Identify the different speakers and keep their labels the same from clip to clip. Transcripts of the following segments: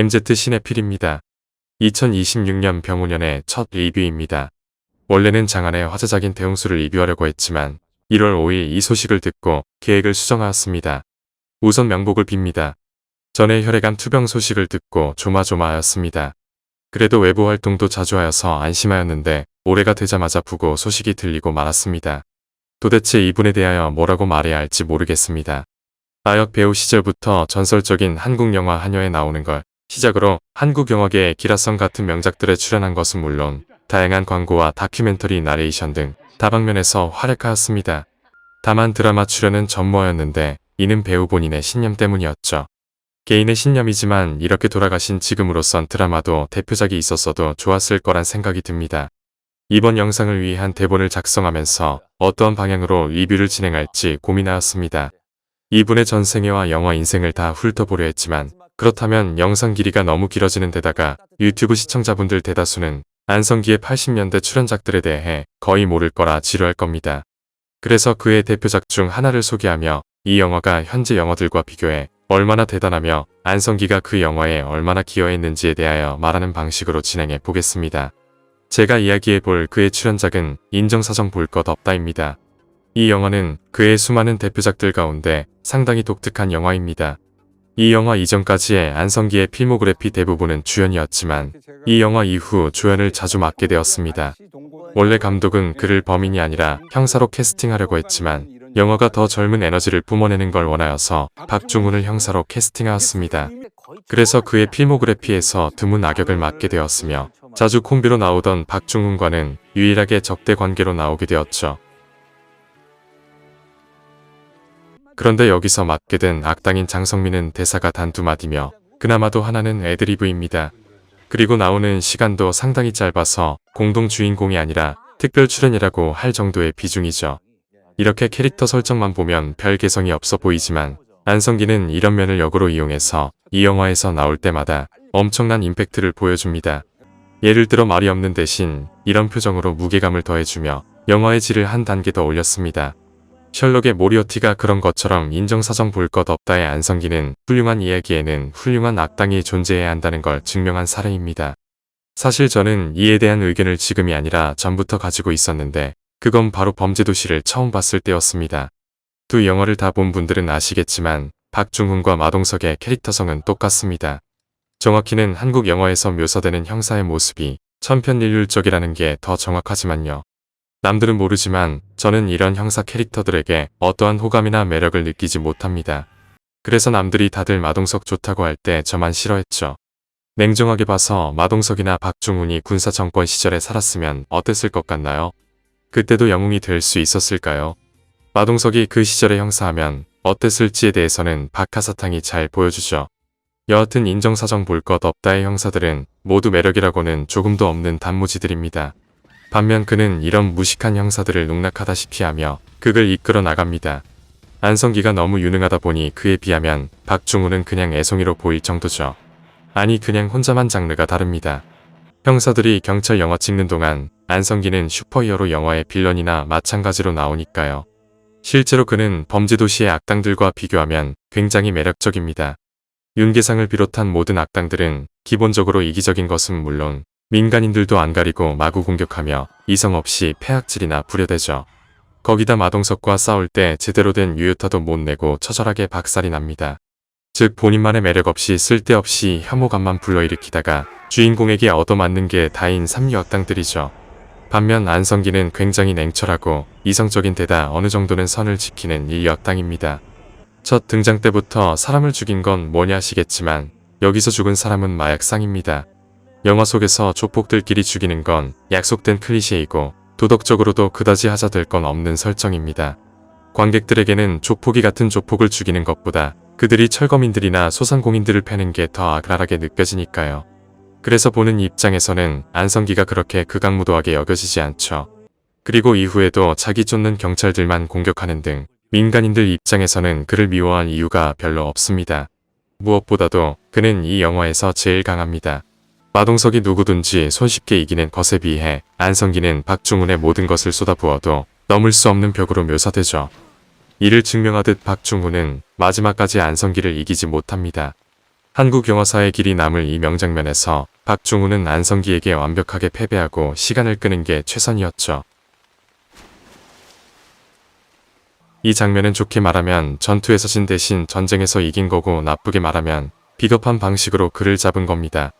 Speaker 1: MZ 시네필입니다. 2026년 병우년의 첫 리뷰입니다. 원래는 장안의 화제작인 대홍수를 리뷰하려고 했지만 1월 5일 이 소식을 듣고 계획을 수정하였습니다. 우선 명복을 빕니다. 전에 혈액암 투병 소식을 듣고 조마조마하였습니다. 그래도 외부 활동도 자주 하여서 안심하였는데 올해가 되자마자 부고 소식이 들리고 말았습니다. 도대체 이분에 대하여 뭐라고 말해야 할지 모르겠습니다. 나역 배우 시절부터 전설적인 한국 영화 한여에 나오는 걸 시작으로 한국 영화계의 기라성 같은 명작들에 출연한 것은 물론 다양한 광고와 다큐멘터리 나레이션 등 다방면에서 활약하였습니다. 다만 드라마 출연은 전무하였는데 이는 배우 본인의 신념 때문이었죠. 개인의 신념이지만 이렇게 돌아가신 지금으로선 드라마도 대표작이 있었어도 좋았을 거란 생각이 듭니다. 이번 영상을 위한 대본을 작성하면서 어떠한 방향으로 리뷰를 진행할지 고민하였습니다. 이분의 전생애와 영화 인생을 다 훑어보려 했지만 그렇다면 영상 길이가 너무 길어지는 데다가 유튜브 시청자분들 대다수는 안성기의 80년대 출연작들에 대해 거의 모를 거라 지루할 겁니다. 그래서 그의 대표작 중 하나를 소개하며 이 영화가 현재 영화들과 비교해 얼마나 대단하며 안성기가 그 영화에 얼마나 기여했는지에 대하여 말하는 방식으로 진행해 보겠습니다. 제가 이야기해 볼 그의 출연작은 인정사정 볼 것 없다입니다. 이 영화는 그의 수많은 대표작들 가운데 상당히 독특한 영화입니다. 이 영화 이전까지의 안성기의 필모그래피 대부분은 주연이었지만 이 영화 이후 조연을 자주 맡게 되었습니다. 원래 감독은 그를 범인이 아니라 형사로 캐스팅하려고 했지만 영화가 더 젊은 에너지를 뿜어내는 걸 원하여서 박중훈을 형사로 캐스팅하였습니다. 그래서 그의 필모그래피에서 드문 악역을 맡게 되었으며 자주 콤비로 나오던 박중훈과는 유일하게 적대 관계로 나오게 되었죠. 그런데 여기서 맡게 된 악당인 장성민은 대사가 단 두 마디며 그나마도 하나는 애드리브입니다. 그리고 나오는 시간도 상당히 짧아서 공동 주인공이 아니라 특별 출연이라고 할 정도의 비중이죠. 이렇게 캐릭터 설정만 보면 별 개성이 없어 보이지만 안성기는 이런 면을 역으로 이용해서 이 영화에서 나올 때마다 엄청난 임팩트를 보여줍니다. 예를 들어 말이 없는 대신 이런 표정으로 무게감을 더해주며 영화의 질을 한 단계 더 올렸습니다. 셜록의 모리어티가 그런 것처럼 인정사정 볼 것 없다의 안성기는 훌륭한 이야기에는 훌륭한 악당이 존재해야 한다는 걸 증명한 사례입니다. 사실 저는 이에 대한 의견을 지금이 아니라 전부터 가지고 있었는데 그건 바로 범죄도시를 처음 봤을 때였습니다. 두 영화를 다 본 분들은 아시겠지만 박중훈과 마동석의 캐릭터성은 똑같습니다. 정확히는 한국 영화에서 묘사되는 형사의 모습이 천편일률적이라는 게 더 정확하지만요. 남들은 모르지만 저는 이런 형사 캐릭터들에게 어떠한 호감이나 매력을 느끼지 못합니다. 그래서 남들이 다들 마동석 좋다고 할 때 저만 싫어했죠. 냉정하게 봐서 마동석이나 박중훈이 군사 정권 시절에 살았으면 어땠을 것 같나요? 그때도 영웅이 될 수 있었을까요? 마동석이 그 시절의 형사하면 어땠을지에 대해서는 박하사탕이 잘 보여주죠. 여하튼 인정사정 볼 것 없다의 형사들은 모두 매력이라고는 조금도 없는 단무지들입니다. 반면 그는 이런 무식한 형사들을 농락하다시피 하며 극을 이끌어 나갑니다. 안성기가 너무 유능하다 보니 그에 비하면 박중훈은 그냥 애송이로 보일 정도죠. 아니 그냥 혼자만 장르가 다릅니다. 형사들이 경찰 영화 찍는 동안 안성기는 슈퍼히어로 영화의 빌런이나 마찬가지로 나오니까요. 실제로 그는 범죄도시의 악당들과 비교하면 굉장히 매력적입니다. 윤계상을 비롯한 모든 악당들은 기본적으로 이기적인 것은 물론 민간인들도 안 가리고 마구 공격하며 이성 없이 폐악질이나 부려대죠. 거기다 마동석과 싸울 때 제대로 된 유효타도 못 내고 처절하게 박살이 납니다. 즉 본인만의 매력 없이 쓸데없이 혐오감만 불러일으키다가 주인공에게 얻어맞는 게 다인 삼류 악당들이죠. 반면 안성기는 굉장히 냉철하고 이성적인 데다 어느 정도는 선을 지키는 인류 악당입니다. 첫 등장 때부터 사람을 죽인 건 뭐냐 하시겠지만 여기서 죽은 사람은 마약상입니다. 영화 속에서 조폭들끼리 죽이는 건 약속된 클리셰이고 도덕적으로도 그다지 하자될 건 없는 설정입니다. 관객들에게는 조폭이 같은 조폭을 죽이는 것보다 그들이 철거민들이나 소상공인들을 패는 게 더 악랄하게 느껴지니까요. 그래서 보는 입장에서는 안성기가 그렇게 극악무도하게 여겨지지 않죠. 그리고 이후에도 자기 쫓는 경찰들만 공격하는 등 민간인들 입장에서는 그를 미워한 이유가 별로 없습니다. 무엇보다도 그는 이 영화에서 제일 강합니다. 마동석이 누구든지 손쉽게 이기는 것에 비해 안성기는 박중훈의 모든 것을 쏟아부어도 넘을 수 없는 벽으로 묘사되죠. 이를 증명하듯 박중훈은 마지막까지 안성기를 이기지 못합니다. 한국 영화사의 길이 남을 이 명장면에서 박중훈은 안성기에게 완벽하게 패배하고 시간을 끄는 게 최선이었죠. 이 장면은 좋게 말하면 전투에서 진 대신 전쟁에서 이긴 거고 나쁘게 말하면 비겁한 방식으로 그를 잡은 겁니다.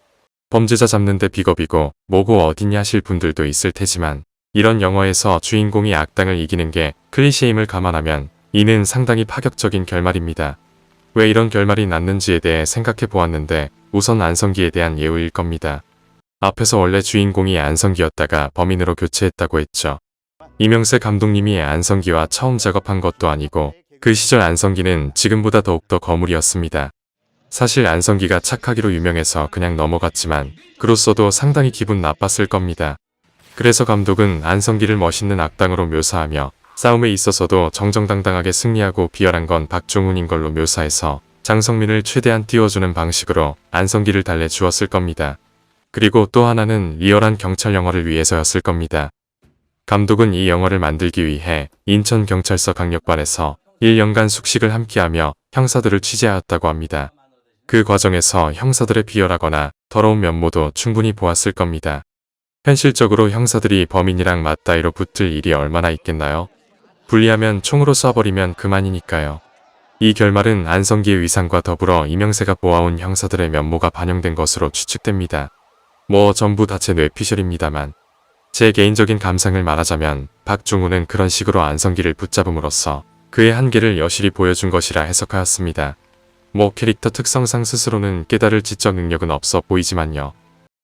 Speaker 1: 범죄자 잡는데 비겁이고 뭐고 어딨냐 하실 분들도 있을 테지만 이런 영화에서 주인공이 악당을 이기는 게 클리셰임을 감안하면 이는 상당히 파격적인 결말입니다. 왜 이런 결말이 났는지에 대해 생각해 보았는데 우선 안성기에 대한 예우일 겁니다. 앞에서 원래 주인공이 안성기였다가 범인으로 교체했다고 했죠. 이명세 감독님이 안성기와 처음 작업한 것도 아니고 그 시절 안성기는 지금보다 더욱더 거물이었습니다. 사실 안성기가 착하기로 유명해서 그냥 넘어갔지만 그로써도 상당히 기분 나빴을 겁니다. 그래서 감독은 안성기를 멋있는 악당으로 묘사하며 싸움에 있어서도 정정당당하게 승리하고 비열한 건 박종훈인 걸로 묘사해서 장성민을 최대한 띄워주는 방식으로 안성기를 달래주었을 겁니다. 그리고 또 하나는 리얼한 경찰 영화를 위해서였을 겁니다. 감독은 이 영화를 만들기 위해 인천경찰서 강력반에서 1년간 숙식을 함께하며 형사들을 취재하였다고 합니다. 그 과정에서 형사들의 비열하거나 더러운 면모도 충분히 보았을 겁니다. 현실적으로 형사들이 범인이랑 맞다이로 붙을 일이 얼마나 있겠나요? 불리하면 총으로 쏴버리면 그만이니까요. 이 결말은 안성기의 위상과 더불어 이명세가 보아온 형사들의 면모가 반영된 것으로 추측됩니다. 뭐 전부 다 제 뇌피셜입니다만 제 개인적인 감상을 말하자면 박중훈은 그런 식으로 안성기를 붙잡음으로써 그의 한계를 여실히 보여준 것이라 해석하였습니다. 뭐 캐릭터 특성상 스스로는 깨달을 지적 능력은 없어 보이지만요.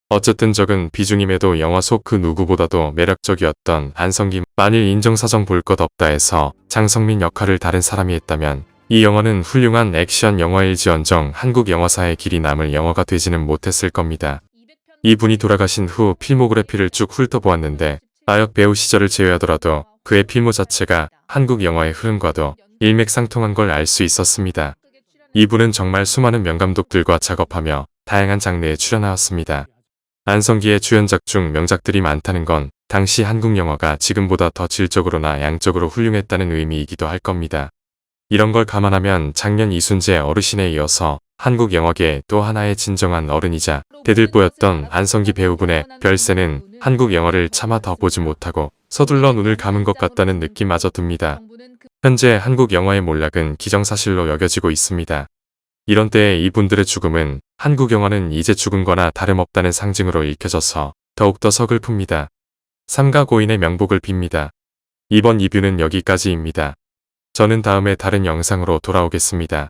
Speaker 1: 어쨌든 적은 비중임에도 영화 속 그 누구보다도 매력적이었던 안성기 만일 인정사정 볼 것 없다 해서 장성민 역할을 다른 사람이 했다면 이 영화는 훌륭한 액션 영화일지언정 한국 영화사의 길이 남을 영화가 되지는 못했을 겁니다. 이분이 돌아가신 후 필모그래피를 쭉 훑어보았는데 나역 배우 시절을 제외하더라도 그의 필모 자체가 한국 영화의 흐름과도 일맥상통한 걸 알 수 있었습니다. 이분은 정말 수많은 명감독들과 작업하며 다양한 장르에 출연하였습니다. 안성기의 주연작 중 명작들이 많다는 건 당시 한국 영화가 지금보다 더 질적으로나 양적으로 훌륭했다는 의미이기도 할 겁니다. 이런 걸 감안하면 작년 이순재 어르신에 이어서 한국 영화계의 또 하나의 진정한 어른이자 대들보였던 안성기 배우분의 별세는 한국 영화를 차마 더 보지 못하고 서둘러 눈을 감은 것 같다는 느낌마저 듭니다. 현재 한국 영화의 몰락은 기정사실로 여겨지고 있습니다. 이런 때에 이분들의 죽음은 한국 영화는 이제 죽은 거나 다름없다는 상징으로 읽혀져서 더욱더 서글픕니다. 삼가 고인의 명복을 빕니다. 이번 리뷰는 여기까지입니다. 저는 다음에 다른 영상으로 돌아오겠습니다.